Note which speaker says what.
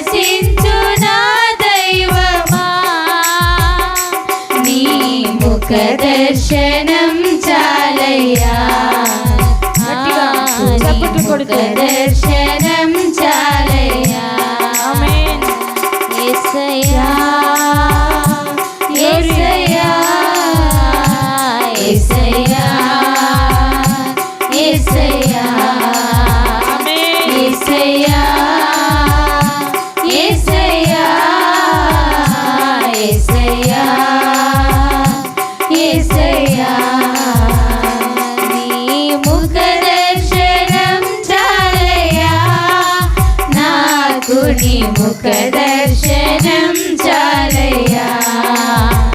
Speaker 1: దర్శించు నా దైవమా? నీ ముఖ దర్శనం చాలయ్యా. ముఖ దర్శనం చాలయ్యా. ఎసయ్యా ఎసయ్యా ఎసయ్యా ముఖ దర్శన